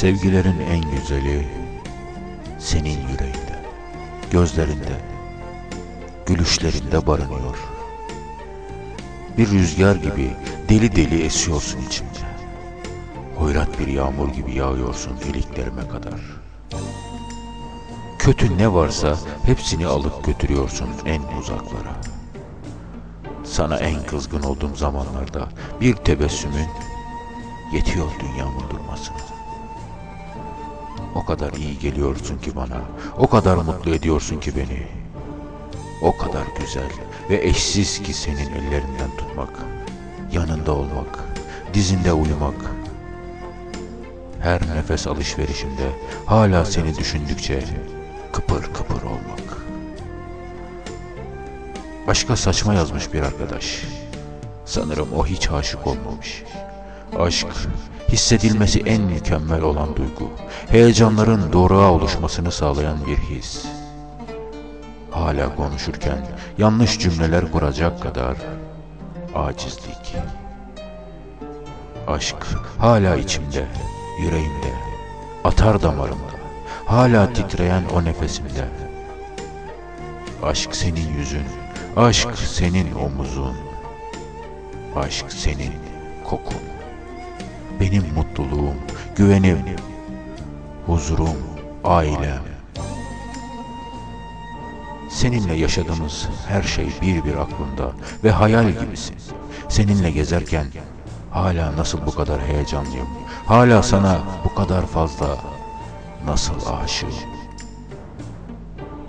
Sevgilerin en güzeli senin yüreğinde, gözlerinde, gülüşlerinde barınıyor. Bir rüzgar gibi deli deli esiyorsun içimde. Hoyrat bir yağmur gibi yağıyorsun iliklerime kadar.'' Kötü ne varsa hepsini alıp götürüyorsun en uzaklara. Sana en kızgın olduğum zamanlarda bir tebessümün yetiyor dünyamın durmasına. O kadar iyi geliyorsun ki bana, o kadar mutlu ediyorsun ki beni. O kadar güzel ve eşsiz ki senin ellerinden tutmak, yanında olmak, dizinde uyumak. Her nefes alışverişimde hala seni düşündükçe kıpır kıpır olmak. Başka saçma yazmış bir arkadaş. Sanırım o hiç aşık olmamış. Aşk, hissedilmesi en mükemmel olan duygu. Heyecanların doğruğa oluşmasını sağlayan bir his. Hala konuşurken yanlış cümleler kuracak kadar acizlik. Aşk hala içimde, yüreğimde, atar damarımda, hala titreyen o nefesimde. Aşk senin yüzün, aşk senin omuzun, aşk senin kokun. Benim mutluluğum, güvenim, huzurum, ailem. Seninle yaşadığımız her şey bir bir aklımda ve hayal gibisin. Seninle gezerken hala nasıl bu kadar heyecanlıyım, hala sana bu kadar fazla nasıl aşığım.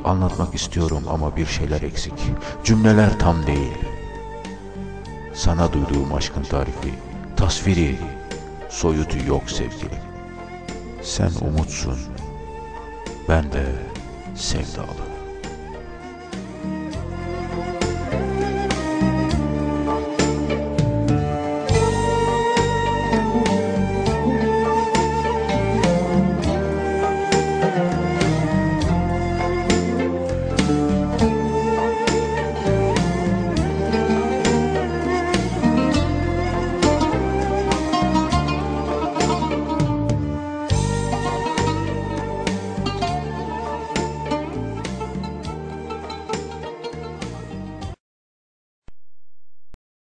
Anlatmak istiyorum ama bir şeyler eksik. Cümleler tam değil. Sana duyduğum aşkın tarifi, tasviri, soyutu yok sevgilim. Sen umutsun, ben de sevdalı.